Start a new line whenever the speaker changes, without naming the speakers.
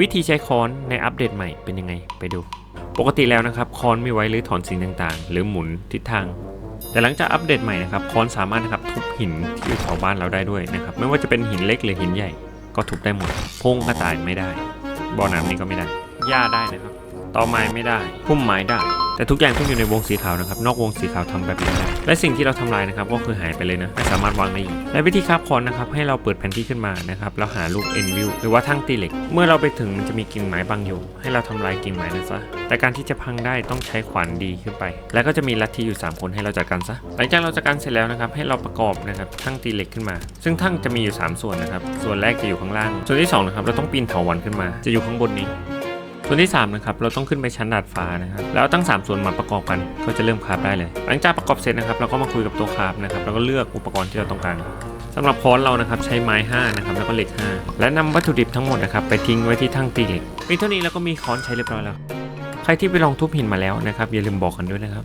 วิธีใช้ค้อนในอัปเดตใหม่เป็นยังไงไปดู ปกติแล้วนะครับค้อนไม่ไว้หรือถอนสิ่งต่างๆ หรือหมุนทิศทาง แต่หลังจากอัปเดตใหม่นะครับค้อนสามารถนะครับทุบหินที่อยู่แถวบ้านเราได้ด้วยนะครับไม่ว่าจะเป็นหินเล็กหรือหินใหญ่ก็ทุบได้หมดพงกระต่ายไม่ได้บ่อน้ำนี่ก็ไม่ได้หญ้าได้นะครับตอไม้ไม่ได้พุ่มไม้ได้ แต่ทุกอย่างต้องอยู่ในวงสีขาวนะครับ นอกวงสีขาวทำแบบนี้และสิ่งที่เราทำลายนะครับก็คือหายไปเลยนะไม่สามารถวางได้อีกและวิธีคาบคอนนะครับให้เราเปิดแผนที่ขึ้นมานะครับแล้วหาลูก end view หรือว่าทั้งตีเหล็ก เมื่อเราไปถึงมันจะมีกิ่งไม้บังอยู่ ให้เราทำลายกิ่งไม้นั้นซะแต่การที่จะพังได้ต้องใช้ขวานดีขึ้นไป แล้วก็จะมีลัทธิอยู่ 3 คนให้เราจัดการซะหลังจากเราจัดการเสร็จแล้วนะครับให้เราประกอบนะครับทั้งตีเหล็กขึ้นมา ซึ่งทั้งจะมีอยู่ 3 ส่วนนะครับส่วนแรกจะอยู่ข้างล่าง ส่วนที่สองนะครับเราต้องปีนเถาวันขึ้นมา จะอยู่ข้างบนนี้ ส่วนที่3นะครับเราต้องขึ้นไปชั้นดาดฟ้านะครับแล้วตั้ง 3 ส่วนมาประกอบกันก็จะเริ่มคราฟได้เลย หลังจากประกอบเสร็จนะครับเราก็มาคุยกับตัวคราฟนะครับแล้วก็เลือกอุปกรณ์ที่เราต้องการสำหรับค้อนเรานะครับใช้ไม้5นะครับแล้วก็เหล็ก 5 และนำวัตถุดิบทั้งหมดนะครับไปทิ้งไว้ที่ทั้งตีเหล็กมีเท่านี้แล้วก็มีค้อนใช้เรียบร้อยแล้ว ใครที่ไปลองทุบหินมาแล้วนะครับอย่าลืมบอกกันด้วยนะครับ